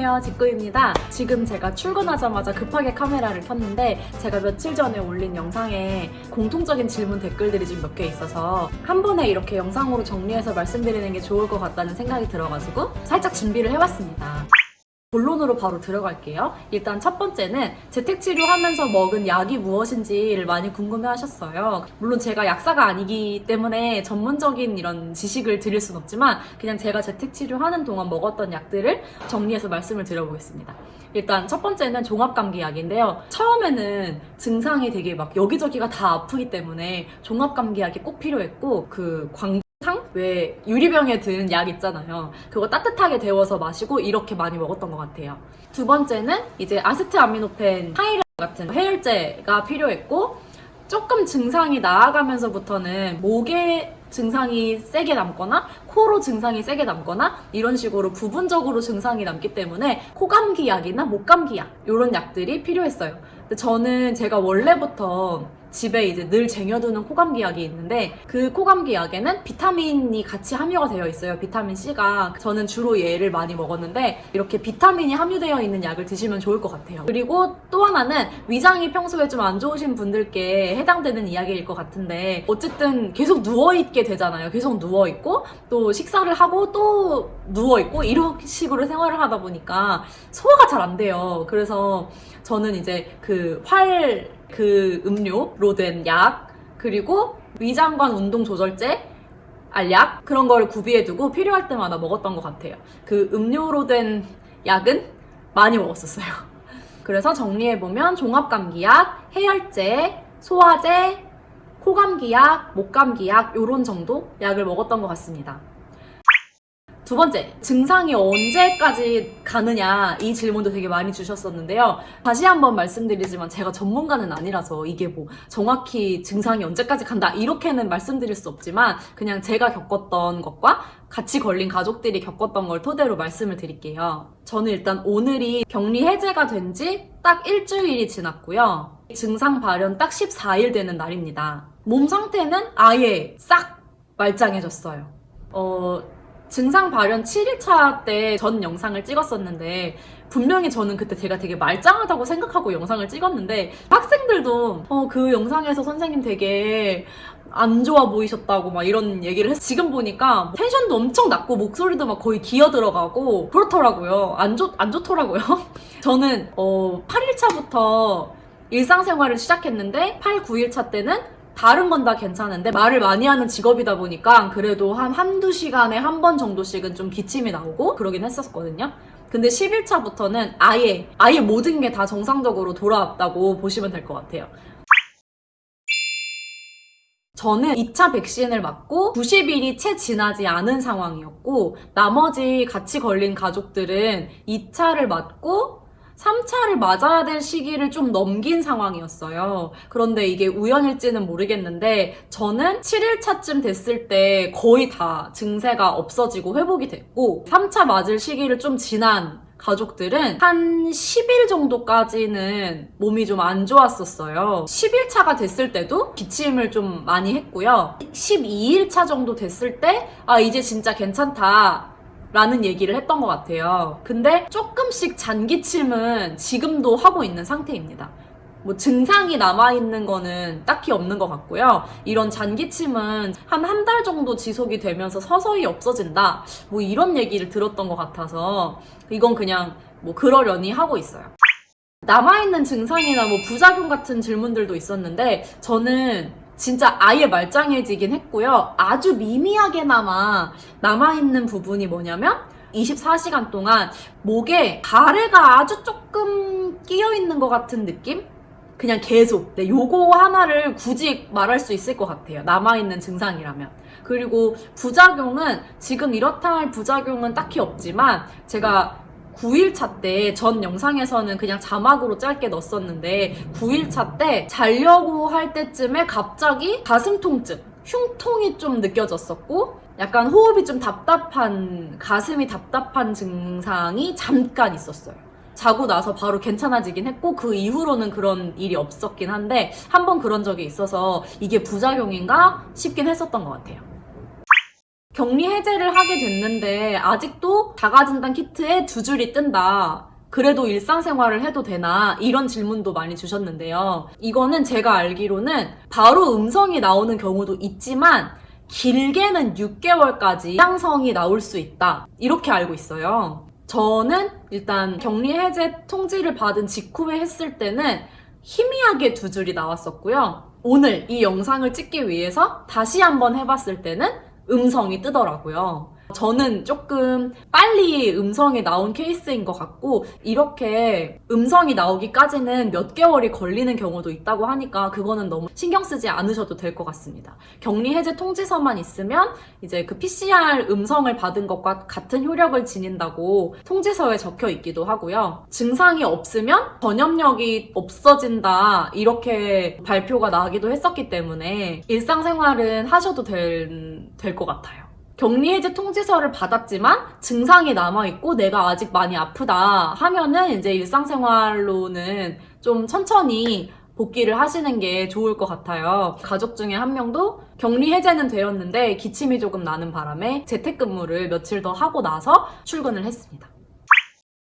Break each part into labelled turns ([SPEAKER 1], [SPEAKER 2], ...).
[SPEAKER 1] 안녕하세요. 직구입니다. 지금 제가 출근하자마자 급하게 카메라를 켰는데 제가 며칠 전에 올린 영상에 공통적인 질문 댓글들이 좀 몇 개 있어서 한 번에 이렇게 영상으로 정리해서 말씀드리는 게 좋을 것 같다는 생각이 들어가지고 살짝 준비를 해봤습니다. 본론으로 바로 들어갈게요. 일단 첫 번째는 재택치료 하면서 먹은 약이 무엇인지를 많이 궁금해 하셨어요. 물론 제가 약사가 아니기 때문에 전문적인 이런 지식을 드릴 순 없지만 그냥 제가 재택치료 하는 동안 먹었던 약들을 정리해서 말씀을 드려보겠습니다. 일단 첫 번째는 종합감기 약인데요. 처음에는 증상이 되게 막 여기저기가 다 아프기 때문에 종합감기 약이 꼭 필요했고 그 광, 탕? 왜 유리병에 든약 있잖아요. 그거 따뜻하게 데워서 마시고 이렇게 많이 먹었던 것 같아요. 두 번째는 이제 아세트아미노펜 하이렌 같은 해열제가 필요했고 조금 증상이 나아가면서부터는 목에 증상이 세게 남거나 코로 증상이 세게 남거나 이런 식으로 부분적으로 증상이 남기 때문에 코감기 약이나 목감기 약 이런 약들이 필요했어요. 근데 저는 제가 원래부터 집에 이제 늘 쟁여두는 코감기 약이 있는데 그 코감기 약에는 비타민이 같이 함유가 되어 있어요. 비타민 C가 저는 주로 얘를 많이 먹었는데 이렇게 비타민이 함유되어 있는 약을 드시면 좋을 것 같아요. 그리고 또 하나는 위장이 평소에 좀 안 좋으신 분들께 해당되는 이야기일 것 같은데 어쨌든 계속 누워 있게 되잖아요. 계속 누워 있고 또 식사를 하고 또 누워 있고 이런 식으로 생활을 하다 보니까 소화가 잘 안 돼요. 그래서 저는 이제 그 활 그 음료로 된 약 그리고 위장관 운동 조절제 알약 그런 거를 구비해두고 필요할 때마다 먹었던 것 같아요. 그 음료로 된 약은 많이 먹었었어요. 그래서 정리해보면 종합감기약, 해열제, 소화제, 코감기약, 목감기약 요런 정도 약을 먹었던 것 같습니다. 두 번째, 증상이 언제까지 가느냐 이 질문도 되게 많이 주셨었는데요. 다시 한번 말씀드리지만 제가 전문가는 아니라서 이게 뭐 정확히 증상이 언제까지 간다 이렇게는 말씀드릴 수 없지만 그냥 제가 겪었던 것과 같이 걸린 가족들이 겪었던 걸 토대로 말씀을 드릴게요. 저는 일단 오늘이 격리 해제가 된 지 딱 일주일이 지났고요. 증상 발현 딱 14일 되는 날입니다. 몸 상태는 아예 싹 말짱해졌어요. 어, 증상 발현 7일차 때 전 영상을 찍었었는데 분명히 저는 그때 제가 되게 말짱하다고 생각하고 영상을 찍었는데 학생들도 어, 그 영상에서 선생님 되게 안 좋아 보이셨다고 막 이런 얘기를 했어. 지금 보니까 텐션도 엄청 낮고 목소리도 막 거의 기어 들어가고 그렇더라고요. 안 좋, 안 좋더라고요. 저는 어, 8일차부터 일상생활을 시작했는데 8, 9일차 때는 다른 건 다 괜찮은데 말을 많이 하는 직업이다 보니까 그래도 한 한두 시간에 한 번 정도씩은 좀 기침이 나오고 그러긴 했었거든요. 근데 10일차부터는 아예 아예 모든 게 다 정상적으로 돌아왔다고 보시면 될 것 같아요. 저는 2차 백신을 맞고 90일이 채 지나지 않은 상황이었고 나머지 같이 걸린 가족들은 2차를 맞고 3차를 맞아야 될 시기를 좀 넘긴 상황이었어요. 그런데 이게 우연일지는 모르겠는데 저는 7일차쯤 됐을 때 거의 다 증세가 없어지고 회복이 됐고 3차 맞을 시기를 좀 지난 가족들은 한 10일 정도까지는 몸이 좀 안 좋았었어요. 10일 차가 됐을 때도 기침을 좀 많이 했고요. 12일 차 정도 됐을 때, 아, 이제 진짜 괜찮다. 라는 얘기를 했던 것 같아요. 근데 조금씩 잔기침은 지금도 하고 있는 상태입니다. 뭐 증상이 남아있는 거는 딱히 없는 것 같고요. 이런 잔기침은 한 한 달 정도 지속이 되면서 서서히 없어진다. 뭐 이런 얘기를 들었던 것 같아서 이건 그냥 뭐 그러려니 하고 있어요. 남아있는 증상이나 뭐 부작용 같은 질문들도 있었는데 저는 진짜 아예 말짱해지긴 했고요. 아주 미미하게나마 남아있는 부분이 뭐냐면 24시간 동안 목에 가래가 아주 조금 끼어있는 것 같은 느낌? 그냥 계속. 네, 요거 하나를 굳이 말할 수 있을 것 같아요. 남아있는 증상이라면. 그리고 부작용은 지금 이렇다 할 부작용은 딱히 없지만 제가 9일차 때 전 영상에서는 그냥 자막으로 짧게 넣었었는데 9일차 때 자려고 할 때쯤에 갑자기 가슴 통증, 흉통이 좀 느껴졌었고 약간 호흡이 좀 답답한 가슴이 답답한 증상이 잠깐 있었어요. 자고 나서 바로 괜찮아지긴 했고 그 이후로는 그런 일이 없었긴 한데 한 번 그런 적이 있어서 이게 부작용인가 싶긴 했었던 것 같아요. 격리 해제를 하게 됐는데 아직도 자가진단 키트에 두 줄이 뜬다. 그래도 일상생활을 해도 되나? 이런 질문도 많이 주셨는데요. 이거는 제가 알기로는 바로 음성이 나오는 경우도 있지만 길게는 6개월까지 양성이 나올 수 있다. 이렇게 알고 있어요. 저는 일단 격리 해제 통지를 받은 직후에 했을 때는 희미하게 두 줄이 나왔었고요. 오늘 이 영상을 찍기 위해서 다시 한번 해봤을 때는 음성이 뜨더라고요. 저는 조금 빨리 음성이 나온 케이스인 것 같고, 이렇게 음성이 나오기까지는 몇 개월이 걸리는 경우도 있다고 하니까 그거는 너무 신경 쓰지 않으셔도 될 것 같습니다. 격리 해제 통지서만 있으면 이제 그 PCR 음성을 받은 것과 같은 효력을 지닌다고 통지서에 적혀 있기도 하고요. 증상이 없으면 전염력이 없어진다 이렇게 발표가 나기도 했었기 때문에 일상생활은 하셔도 될것 같아요. 격리 해제 통지서를 받았지만 증상이 남아 있고 내가 아직 많이 아프다 하면은 이제 일상생활로는 좀 천천히 복귀를 하시는 게 좋을 것 같아요. 가족 중에 한 명도 격리 해제는 되었는데 기침이 조금 나는 바람에 재택근무를 며칠 더 하고 나서 출근을 했습니다.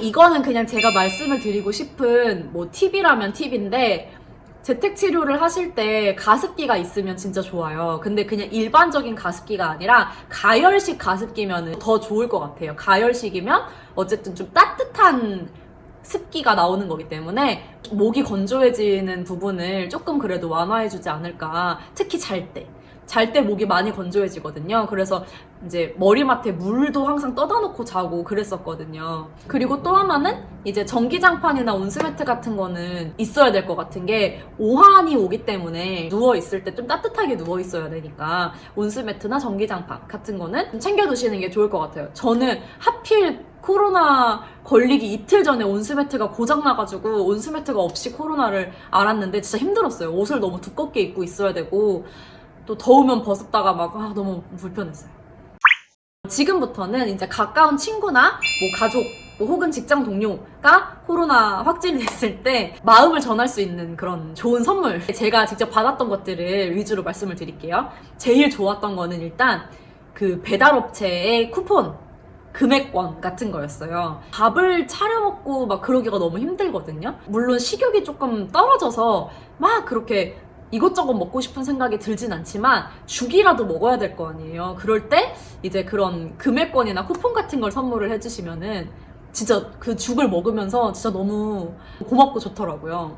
[SPEAKER 1] 이거는 그냥 제가 말씀을 드리고 싶은 뭐 팁이라면 팁인데 재택 치료를 하실 때 가습기가 있으면 진짜 좋아요. 근데 그냥 일반적인 가습기가 아니라 가열식 가습기면 더 좋을 것 같아요. 가열식이면 어쨌든 좀 따뜻한 습기가 나오는 거기 때문에 목이 건조해지는 부분을 조금 그래도 완화해주지 않을까. 특히 잘 때. 잘 때 목이 많이 건조해지거든요. 그래서 이제 머리맡에 물도 항상 떠다 놓고 자고 그랬었거든요. 그리고 또 하나는 이제 전기장판이나 온수매트 같은 거는 있어야 될 것 같은 게 오한이 오기 때문에 누워 있을 때 좀 따뜻하게 누워 있어야 되니까 온수매트나 전기장판 같은 거는 좀 챙겨두시는 게 좋을 것 같아요. 저는 하필 코로나 걸리기 이틀 전에 온수매트가 고장나가지고 온수매트가 없이 코로나를 알았는데 진짜 힘들었어요. 옷을 너무 두껍게 입고 있어야 되고 또 더우면 벗었다가 막 아, 너무 불편했어요. 지금부터는 이제 가까운 친구나 뭐 가족 뭐 혹은 직장 동료가 코로나 확진이 됐을 때 마음을 전할 수 있는 그런 좋은 선물 제가 직접 받았던 것들을 위주로 말씀을 드릴게요. 제일 좋았던 거는 일단 그 배달업체의 쿠폰 금액권 같은 거였어요. 밥을 차려 먹고 막 그러기가 너무 힘들거든요. 물론 식욕이 조금 떨어져서 막 그렇게 이것저것 먹고 싶은 생각이 들진 않지만 죽이라도 먹어야 될 거 아니에요. 그럴 때 이제 그런 금액권이나 쿠폰 같은 걸 선물을 해주시면은 진짜 그 죽을 먹으면서 진짜 너무 고맙고 좋더라고요.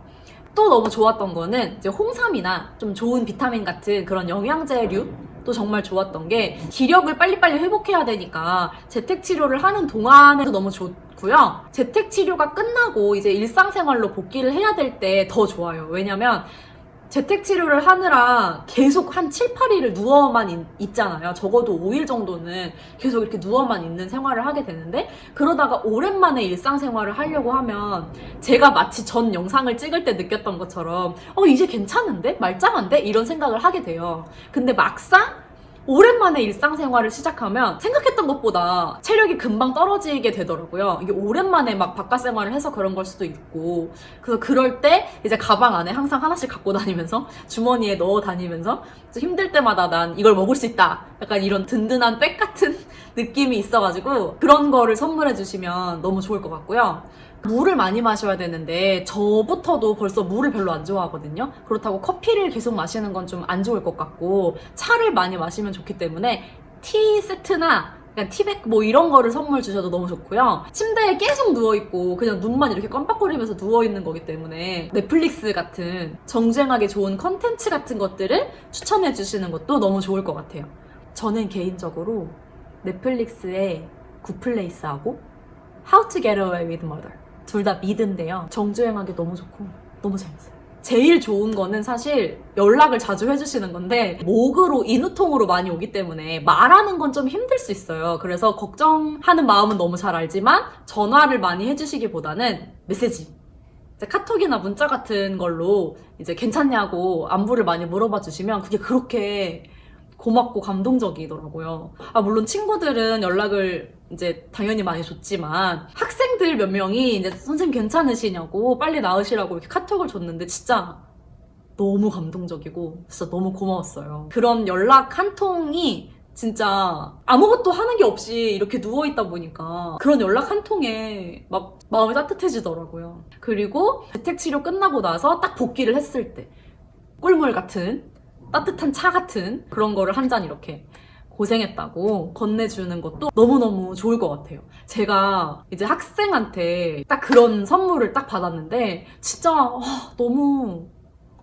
[SPEAKER 1] 또 너무 좋았던 거는 이제 홍삼이나 좀 좋은 비타민 같은 그런 영양제류 또 정말 좋았던 게 기력을 빨리빨리 회복해야 되니까 재택 치료를 하는 동안에도 너무 좋고요. 재택 치료가 끝나고 이제 일상생활로 복귀를 해야 될 때 더 좋아요. 왜냐면 재택 치료를 하느라 계속 한 7, 8일을 누워만 있, 있잖아요. 적어도 5일 정도는 계속 이렇게 누워만 있는 생활을 하게 되는데 그러다가 오랜만에 일상생활을 하려고 하면 제가 마치 전 영상을 찍을 때 느꼈던 것처럼 어 이제 괜찮은데? 말짱한데? 이런 생각을 하게 돼요. 근데 막상 오랜만에 일상생활을 시작하면 생각했던 것보다 체력이 금방 떨어지게 되더라고요. 이게 오랜만에 막 바깥 생활을 해서 그런 걸 수도 있고. 그래서 그럴 때 이제 가방 안에 항상 하나씩 갖고 다니면서 주머니에 넣어 다니면서 힘들 때마다 난 이걸 먹을 수 있다. 약간 이런 든든한 백 같은 느낌이 있어가지고 그런 거를 선물해 주시면 너무 좋을 것 같고요. 물을 많이 마셔야 되는데 저부터도 벌써 물을 별로 안 좋아하거든요. 그렇다고 커피를 계속 마시는 건 좀 안 좋을 것 같고 차를 많이 마시면 좋기 때문에 티 세트나 그냥 티백 뭐 이런 거를 선물 주셔도 너무 좋고요. 침대에 계속 누워 있고 그냥 눈만 이렇게 깜빡거리면서 누워 있는 거기 때문에 넷플릭스 같은 정주행하기 좋은 컨텐츠 같은 것들을 추천해 주시는 것도 너무 좋을 것 같아요. 저는 개인적으로 넷플릭스의 굿플레이스하고 How to Get Away with Murder 둘 다 미드인데요. 정주행하기 너무 좋고 너무 재밌어요. 제일 좋은 거는 사실 연락을 자주 해주시는 건데 목으로 인후통으로 많이 오기 때문에 말하는 건 좀 힘들 수 있어요. 그래서 걱정하는 마음은 너무 잘 알지만 전화를 많이 해주시기보다는 메시지 카톡이나 문자 같은 걸로 이제 괜찮냐고 안부를 많이 물어봐 주시면 그게 그렇게 고맙고 감동적이더라고요. 아, 물론 친구들은 연락을 이제 당연히 많이 줬지만 학생들 몇 명이 이제 선생님 괜찮으시냐고 빨리 나으시라고 이렇게 카톡을 줬는데 진짜 너무 감동적이고 진짜 너무 고마웠어요. 그런 연락 한 통이 진짜 아무것도 하는 게 없이 이렇게 누워있다 보니까 그런 연락 한 통에 막 마음이 따뜻해지더라고요. 그리고 재택치료 끝나고 나서 딱 복귀를 했을 때 꿀물 같은 따뜻한 차 같은 그런 거를 한 잔 이렇게 고생했다고 건네주는 것도 너무너무 좋을 것 같아요. 제가 이제 학생한테 딱 그런 선물을 딱 받았는데 진짜 아, 너무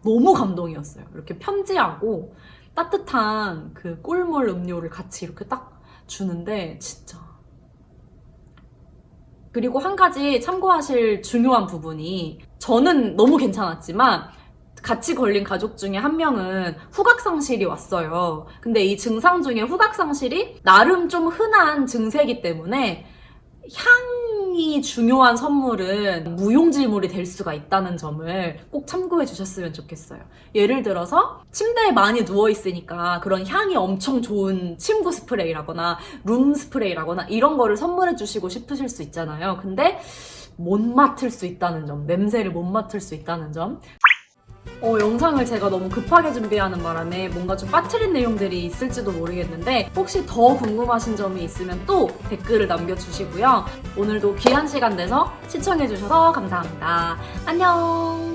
[SPEAKER 1] 너무 감동이었어요. 이렇게 편지하고 따뜻한 그 꿀물 음료를 같이 이렇게 딱 주는데 진짜 그리고 한 가지 참고하실 중요한 부분이 저는 너무 괜찮았지만 같이 걸린 가족 중에 한 명은 후각상실이 왔어요. 근데 이 증상 중에 후각상실이 나름 좀 흔한 증세이기 때문에 향이 중요한 선물은 무용지물이 될 수가 있다는 점을 꼭 참고해 주셨으면 좋겠어요. 예를 들어서 침대에 많이 누워 있으니까 그런 향이 엄청 좋은 침구 스프레이라거나 룸 스프레이라거나 이런 거를 선물해 주시고 싶으실 수 있잖아요. 근데 못 맡을 수 있다는 점, 냄새를 못 맡을 수 있다는 점. 어, 영상을 제가 너무 급하게 준비하는 바람에 뭔가 좀 빠뜨린 내용들이 있을지도 모르겠는데 혹시 더 궁금하신 점이 있으면 또 댓글을 남겨주시고요. 오늘도 귀한 시간 내서 시청해주셔서 감사합니다. 안녕!